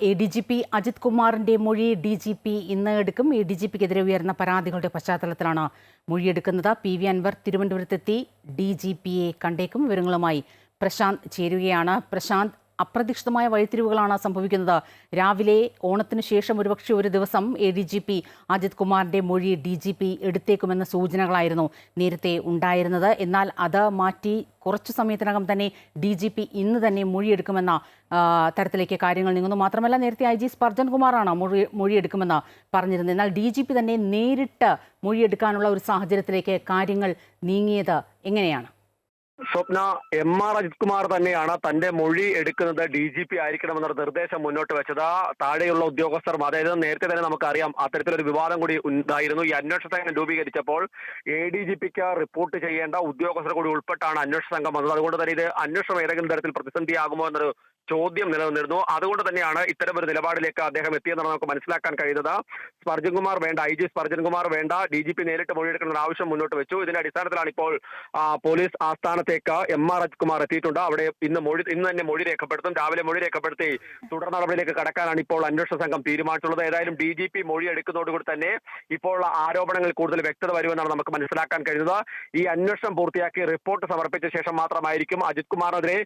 A D G P Ajith കുമാറിന്റെ മൊഴി D G P ഇന്ന് എടുക്കും. എ ഡി ജി പിക്കെതിരെ ഉയർന്ന പരാതികളുടെ പശ്ചാത്തലത്തിലാണ് മൊഴിയെടുക്കുന്നത് പി വി അൻവർ തിരുവനന്തപുരത്തെത്തി ഡി ജി പിയെ കണ്ടേക്കും. വിവരങ്ങളുമായി പ്രശാന്ത് ചേരുകയാണ്. പ്രശാന്ത് അപ്രതീക്ഷിതമായ വഴിത്തിരിവുകളാണ് സംഭവിക്കുന്നത്. രാവിലെ ഓണത്തിന് ശേഷം ഒരുപക്ഷെ ഒരു ദിവസം A D G P Ajith കുമാറിന്റെ മൊഴി ഡി ജി പി എടുത്തേക്കുമെന്ന സൂചനകളായിരുന്നു നേരത്തെ ഉണ്ടായിരുന്നത്. എന്നാൽ അത് മാറ്റി കുറച്ചു സമയത്തിനകം തന്നെ ഡി ജി പി ഇന്ന് തന്നെ മൊഴിയെടുക്കുമെന്ന തരത്തിലേക്ക് കാര്യങ്ങൾ നീങ്ങുന്നു. മാത്രമല്ല നേരത്തെ ഐ ജി സ്പർജൻ കുമാറാണ് മൊഴി മൊഴിയെടുക്കുമെന്ന് പറഞ്ഞിരുന്നത്. എന്നാൽ ഡി ജി പി തന്നെ നേരിട്ട് മൊഴിയെടുക്കാനുള്ള ഒരു സാഹചര്യത്തിലേക്ക് കാര്യങ്ങൾ നീങ്ങിയത് എങ്ങനെയാണ്? സ്വപ്ന എം ആർ അജിത് കുമാർ തന്നെയാണ് തന്റെ മൊഴി എടുക്കുന്നത് ഡി ജി പി ആയിരിക്കണമെന്നൊരു നിർദ്ദേശം മുന്നോട്ട് വെച്ചത്. താഴെയുള്ള ഉദ്യോഗസ്ഥർ അതായത് നേരത്തെ തന്നെ നമുക്കറിയാം അത്തരത്തിലൊരു വിവാദം കൂടി ഉണ്ടായിരുന്നു. ഈ അന്വേഷണ സംഘം രൂപീകരിച്ചപ്പോൾ എ ഡി ജി പിക്ക് റിപ്പോർട്ട് ചെയ്യേണ്ട ഉദ്യോഗസ്ഥർ കൂടി ഉൾപ്പെട്ടാണ് അന്വേഷണ സംഘം വന്നത്. അതുകൊണ്ട് തന്നെ ഇത് അന്വേഷണം ഏതെങ്കിലും തരത്തിൽ പ്രതിസന്ധിയാകുമോ എന്നൊരു ചോദ്യം നിലനിന്നിരുന്നു. അതുകൊണ്ട് തന്നെയാണ് ഇത്തരം ഒരു നിലപാടിലേക്ക് അദ്ദേഹം എത്തിയെന്നാണ് നമുക്ക് മനസ്സിലാക്കാൻ കഴിയുന്നത്. സ്പർജൻ കുമാർ വേണ്ട ഐ ജി സ്പർജൻ കുമാർ വേണ്ട ഡി ജി പി നേരിട്ട് മൊഴിയെടുക്കുന്ന ഒരു ആവശ്യം മുന്നോട്ട് വെച്ചു. ഇതിന്റെ അടിസ്ഥാനത്തിലാണ് ഇപ്പോൾ പോലീസ് ആസ്ഥാനത്തേക്ക് എം ആർ അജ്കുമാർ എത്തിയിട്ടുണ്ട്. അവിടെ ഇന്ന് മൊഴി ഇന്ന് തന്നെ മൊഴി രേഖപ്പെടുത്തും. രാവിലെ മൊഴി രേഖപ്പെടുത്തി തുടർ നടപടിയിലേക്ക് കടക്കാനാണ് ഇപ്പോൾ അന്വേഷണ സംഘം തീരുമാനിച്ചിട്ടുള്ളത്. ഏതായാലും ഡി ജി പി മൊഴി എടുക്കുന്നതോടുകൂടി തന്നെ ഇപ്പോൾ ആരോപണങ്ങൾ കൂടുതൽ വ്യക്തത വരുമെന്നാണ് നമുക്ക് മനസ്സിലാക്കാൻ കഴിയുന്നത്. ഈ അന്വേഷണം പൂർത്തിയാക്കി റിപ്പോർട്ട് സമർപ്പിച്ച ശേഷം മാത്രമായിരിക്കും അജിത് കുമാറിനെതിരെ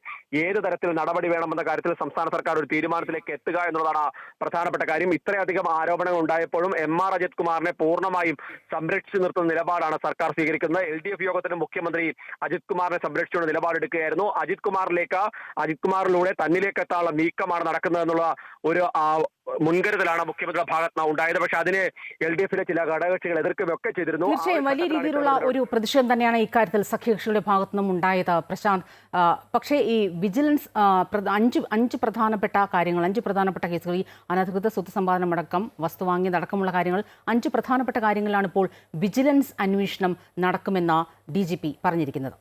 ഏത് തരത്തിൽ നടപടി വേണമെന്ന കാര്യത്തിൽ സംസ്ഥാന സർക്കാർ ഒരു തീരുമാനത്തിലേക്ക് എത്തുക എന്നുള്ളതാണ് പ്രധാനപ്പെട്ട കാര്യം. ഇത്രയധികം ആരോപണങ്ങൾ ഉണ്ടായപ്പോഴും എം ആർ അജിത് കുമാറിനെ പൂർണമായും സംരക്ഷിച്ചു നിർത്തുന്ന നിലപാടാണ് സർക്കാർ സ്വീകരിക്കുന്നത്. എൽ ഡി എഫ് യോഗത്തിന് മുഖ്യമന്ത്രി അജിത് കുമാറിനെ സംരക്ഷിച്ചുകൊണ്ട് നിലപാടെടുക്കുകയായിരുന്നു. അജിത് കുമാറിലേക്ക് അജിത് കുമാറിലൂടെ തന്നിലേക്ക് എത്താനുള്ള നീക്കമാണ് നടക്കുന്നത് എന്നുള്ള ഒരു മുൻകരുതലാണ് മുഖ്യമന്ത്രിയുടെ ഭാഗത്ത് ഉണ്ടായത്. പക്ഷെ അതിന് എൽ ഡി എഫിലെ ചില ഘടകകക്ഷികൾ എതിർക്കുകയൊക്കെ ചെയ്തിരുന്നു. തീർച്ചയായും വലിയ രീതിയിലുള്ള ഒരു പ്രതിഷേധം തന്നെയാണ് ഇക്കാര്യത്തിൽ സഖ്യകക്ഷികളുടെ ഭാഗത്തു നിന്നും ഉണ്ടായത് പ്രശാന്ത്. പക്ഷേ ഈ വിജിലൻസ് അഞ്ച് അഞ്ച് പ്രധാനപ്പെട്ട കാര്യങ്ങൾ അഞ്ച് പ്രധാനപ്പെട്ട കേസുകൾ ഈ അനധികൃത സ്വത്ത് സമ്പാദനമടക്കം വസ്തു വാങ്ങിയതടക്കമുള്ള കാര്യങ്ങൾ അഞ്ച് പ്രധാനപ്പെട്ട കാര്യങ്ങളിലാണ് ഇപ്പോൾ വിജിലൻസ് അന്വേഷണം നടക്കുമെന്ന ഡി ജി പി പറഞ്ഞിരിക്കുന്നത്.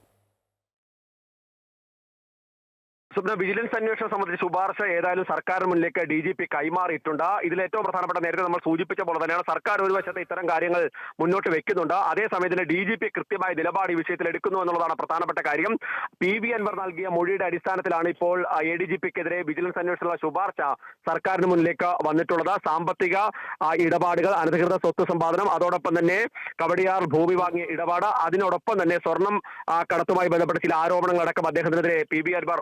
സ്വപ്ന വിജിലൻസ് അന്വേഷണം സംബന്ധിച്ച് ശുപാർശ ഏതായാലും സർക്കാരിന് മുന്നിലേക്ക് ഡി ജി പി കൈമാറിയിട്ടുണ്ട്. ഇതിൽ ഏറ്റവും പ്രധാനപ്പെട്ട നേരത്തെ നമ്മൾ സൂചിപ്പിച്ച പോലെ തന്നെയാണ് സർക്കാർ ഒരു വശത്ത് ഇത്തരം കാര്യങ്ങൾ മുന്നോട്ട് വെക്കുന്നുണ്ട്. അതേസമയത്തിന് ഡി ജി പി കൃത്യമായ നിലപാട് ഈ വിഷയത്തിൽ എടുക്കുന്നു എന്നുള്ളതാണ് പ്രധാനപ്പെട്ട കാര്യം. പി വി അൻവർ നൽകിയ മൊഴിയുടെ അടിസ്ഥാനത്തിലാണ് ഇപ്പോൾ എ ഡി ജി പിക്കെതിരെ വിജിലൻസ് അന്വേഷണമുള്ള ശുപാർശ സർക്കാരിന് മുന്നിലേക്ക് വന്നിട്ടുള്ളത്. സാമ്പത്തിക ഇടപാടുകൾ അനധികൃത സ്വത്ത് സമ്പാദനം അതോടൊപ്പം തന്നെ കവടിയാർ ഭൂമി വാങ്ങിയ ഇടപാട് അതിനോടൊപ്പം തന്നെ സ്വർണം കടത്തുമായി ബന്ധപ്പെട്ട ചില ആരോപണങ്ങളടക്കം അദ്ദേഹത്തിനെതിരെ പി ബി അൻവർ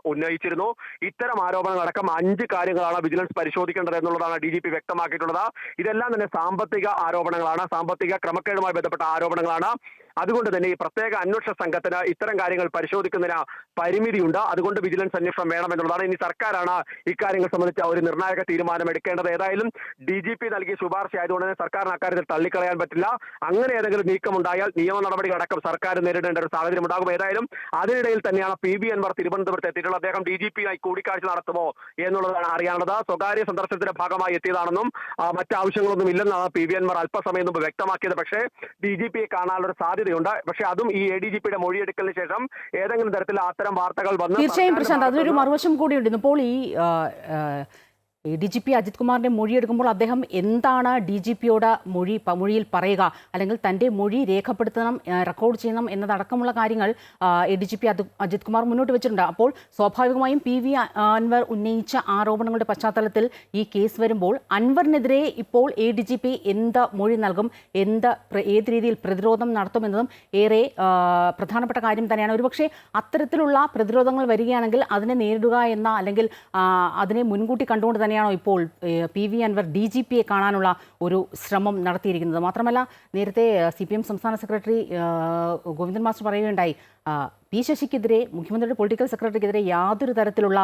ഉന്നയിച്ചിരുന്നു ഇത്തരം ആരോപണങ്ങളടക്കം അഞ്ച് കാര്യങ്ങളാണ് വിജിലൻസ് പരിശോധിക്കേണ്ടത് എന്നുള്ളതാണ് ഡി ജി പി വ്യക്തമാക്കിയിട്ടുള്ളത്. ഇതെല്ലാം തന്നെ സാമ്പത്തിക ആരോപണങ്ങളാണ്. സാമ്പത്തിക ക്രമക്കേടുമായി ബന്ധപ്പെട്ട ആരോപണങ്ങളാണ്. അതുകൊണ്ട് തന്നെ ഈ പ്രത്യേക അന്വേഷണ സംഘത്തിന് ഇത്തരം കാര്യങ്ങൾ പരിശോധിക്കുന്നതിന് പരിമിതിയുണ്ട്. അതുകൊണ്ട് വിജിലൻസ് അന്വേഷണം വേണമെന്നുള്ളതാണ് ഇനി സർക്കാരാണ് ഇക്കാര്യങ്ങൾ സംബന്ധിച്ച് ഒരു നിർണായക തീരുമാനം എടുക്കേണ്ടത്. ഏതായാലും ഡി ജി പി നൽകിയ ശുപാർശ ആയതുകൊണ്ട് തന്നെ സർക്കാരിന് അക്കാര്യത്തിൽ തള്ളിക്കളയാൻ പറ്റില്ല. അങ്ങനെ ഏതെങ്കിലും നീക്കമുണ്ടായാൽ നിയമ നടപടികൾ അടക്കം സർക്കാർ നേരിടേണ്ട ഒരു സാഹചര്യം ഉണ്ടാകും. ഏതായാലും അതിനിടയിൽ തന്നെയാണ് പി ബി അൻവർ തിരുവനന്തപുരത്ത് എത്തിയിട്ടുള്ളത്. അദ്ദേഹം ഡി ജി പിയുമായി കൂടിക്കാഴ്ച നടത്തുമോ എന്നുള്ളതാണ് അറിയാനുള്ളത്. സ്വകാര്യ സന്ദർശനത്തിന്റെ ഭാഗമായി എത്തിയതാണെന്നും മറ്റാവശ്യങ്ങളൊന്നും ഇല്ലെന്നാണ് പി ബി അൻവർ അല്പസമയം മുമ്പ് വ്യക്തമാക്കിയത്. പക്ഷേ ഡി ജി പിയെ കാണാനുള്ള ഒരു സാധ്യതയുണ്ട്. പക്ഷെ അതും ഈ എ ഡി ജി പിയുടെ മൊഴിയെടുക്കലിന് ശേഷം ഏതെങ്കിലും തരത്തിൽ അത്തരം വാർത്തകൾ വന്നു തീർച്ചയായും പ്രശാന്ത് അതിനൊരു മറുവശം കൂടിയുണ്ട്. ഇപ്പോൾ ഈ ഡി ജി പി അജിത് കുമാറിന്റെ മൊഴി എടുക്കുമ്പോൾ അദ്ദേഹം എന്താണ് ഡി ജി പിയോട് മൊഴി മൊഴിയിൽ പറയുക? അല്ലെങ്കിൽ തന്റെ മൊഴി രേഖപ്പെടുത്തണം റെക്കോർഡ് ചെയ്യണം എന്നതടക്കമുള്ള കാര്യങ്ങൾ D G P Ajith Kumar മുന്നോട്ട് വെച്ചിട്ടുണ്ട്. അപ്പോൾ സ്വാഭാവികമായും പി വി അൻവർ ഉന്നയിച്ച ആരോപണങ്ങളുടെ പശ്ചാത്തലത്തിൽ ഈ കേസ് വരുമ്പോൾ അൻവറിനെതിരെ ഇപ്പോൾ എ ഡി ജി പി എന്ത് മൊഴി നൽകും എന്ത് ഏത് രീതിയിൽ പ്രതിരോധം നടത്തുമെന്നതും ഏറെ പ്രധാനപ്പെട്ട കാര്യം തന്നെയാണ്. ഒരുപക്ഷെ അത്തരത്തിലുള്ള പ്രതിരോധങ്ങൾ വരികയാണെങ്കിൽ അതിനെ നേരിടുക എന്ന അല്ലെങ്കിൽ അതിനെ മുൻകൂട്ടി കണ്ടുകൊണ്ട് തന്നെയാണോ ഇപ്പോൾ P V Anvar D G പിയെ കാണാനുള്ള ഒരു ശ്രമം നടത്തിയിരിക്കുന്നത്? മാത്രമല്ല നേരത്തെ സി പി എം സംസ്ഥാന സെക്രട്ടറി ഗോവിന്ദൻ മാസ്റ്റർ പറയുകയുണ്ടായി പി ശശിക്കെതിരെ മുഖ്യമന്ത്രിയുടെ പൊളിറ്റിക്കൽ സെക്രട്ടറിക്കെതിരെ യാതൊരു തരത്തിലുള്ള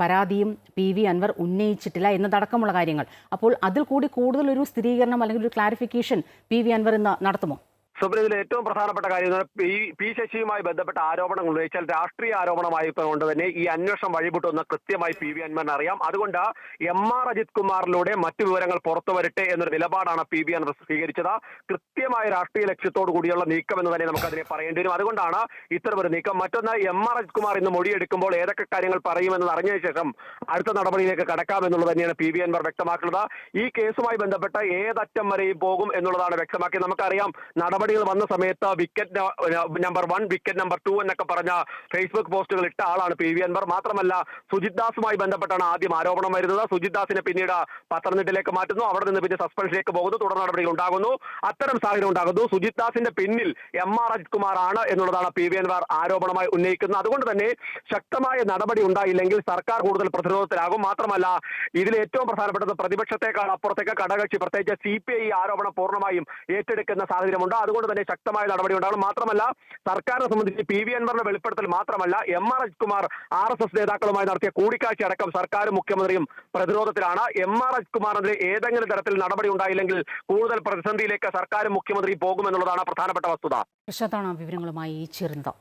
പരാതിയും പി വി അൻവർ ഉന്നയിച്ചിട്ടില്ല എന്നതടക്കമുള്ള കാര്യങ്ങൾ. അപ്പോൾ അതിൽ കൂടി കൂടുതലൊരു സ്ഥിരീകരണം അല്ലെങ്കിൽ ഒരു ക്ലാരിഫിക്കേഷൻ പി വി അൻവർ ഇന്ന് നടത്തുമോ? സുബ്ര ഇതിൽ ഏറ്റവും പ്രധാനപ്പെട്ട കാര്യം ഈ പി ശശിയുമായി ബന്ധപ്പെട്ട ആരോപണങ്ങൾ ഉന്നയിച്ചാൽ രാഷ്ട്രീയ ആരോപണമായതുകൊണ്ട് തന്നെ ഈ അന്വേഷണം വഴിപെട്ടുവെന്ന് കൃത്യമായി പി വി അൻവറിന് അറിയാം. അതുകൊണ്ട് എം ആർ അജിത് കുമാറിലൂടെ മറ്റു വിവരങ്ങൾ പുറത്തു വരട്ടെ എന്നൊരു നിലപാടാണ് പി വി അൻവർ സ്വീകരിച്ചത്. കൃത്യമായ രാഷ്ട്രീയ ലക്ഷ്യത്തോടു കൂടിയുള്ള നീക്കം എന്ന് തന്നെ നമുക്ക് അതിനെ പറയേണ്ടി വരും. അതുകൊണ്ടാണ് ഇത്തരമൊരു നീക്കം. മറ്റൊന്ന് എം ആർ അജിത് കുമാർ ഇന്ന് മൊഴിയെടുക്കുമ്പോൾ ഏതൊക്കെ കാര്യങ്ങൾ പറയുമെന്ന് അറിഞ്ഞതിന് ശേഷം അടുത്ത നടപടിയിലേക്ക് കടക്കാം കടക്കാമെന്നുള്ളത് തന്നെയാണ് പി വി അൻവർ വ്യക്തമാക്കുന്നത്. ഈ കേസുമായി ബന്ധപ്പെട്ട ഏതറ്റം വരെയും പോകും എന്നുള്ളതാണ് വ്യക്തമാക്കിയത്. നമുക്കറിയാം നടപടി നടപടികൾ വന്ന സമയത്ത് wicket number one wicket number two എന്നൊക്കെ പറഞ്ഞ ഫേസ്ബുക്ക് പോസ്റ്റുകൾ ഇട്ട ആളാണ് പി വി അൻവർ. മാത്രമല്ല സുജിത് ദാസുമായി ബന്ധപ്പെട്ടാണ് ആദ്യം ആരോപണം വരുന്നത്. സുജിത് ദാസിനെ പിന്നീട് പത്തനംതിട്ടയിലേക്ക് മാറ്റുന്നു. അവിടെ നിന്ന് പിന്നെ സസ്പെൻഷനിലേക്ക് പോകുന്നു. തുടർ നടപടികൾ ഉണ്ടാകുന്നു. അത്തരം സാഹചര്യം ഉണ്ടാകുന്നു. സുജിത് ദാസിന്റെ പിന്നിൽ എം ആർ അജിത്കുമാർ ആണ് എന്നുള്ളതാണ് പി വി അൻവർ ആരോപണമായി ഉന്നയിക്കുന്നത്. അതുകൊണ്ട് തന്നെ ശക്തമായ നടപടി ഉണ്ടായില്ലെങ്കിൽ സർക്കാർ കൂടുതൽ പ്രതിരോധത്തിലാകും. മാത്രമല്ല ഇതിൽ ഏറ്റവും പ്രധാനപ്പെട്ടത് പ്രതിപക്ഷത്തെക്കാൾ അപ്പുറത്തേക്ക് ഘടകകക്ഷി പ്രത്യേകിച്ച് സി പി ഐ ആരോപണം പൂർണമായും ഏറ്റെടുക്കുന്ന സാഹചര്യമുണ്ട്. അതുകൊണ്ട് തന്നെ ശക്തമായ നടപടി ഉണ്ടാകും മാത്രമല്ല സർക്കാരിനെ സംബന്ധിച്ച് പി വി അൻവറിന്റെ വെളിപ്പെടുത്തൽ മാത്രമല്ല M R Ajithkumar R S S നേതാക്കളുമായി നടത്തിയ കൂടിക്കാഴ്ച അടക്കം സർക്കാരും മുഖ്യമന്ത്രിയും പ്രതിരോധത്തിലാണ്. എം ആർ അജിത്കുമാറിനെതിരെ ഏതെങ്കിലും തരത്തിൽ നടപടി ഉണ്ടായില്ലെങ്കിൽ കൂടുതൽ പ്രതിസന്ധിയിലേക്ക് സർക്കാരും മുഖ്യമന്ത്രിയും പോകുമെന്നുള്ളതാണ് പ്രധാനപ്പെട്ട വസ്തുത. പ്രശാന്താണ് വിവരങ്ങളുമായി ചേരുന്നത്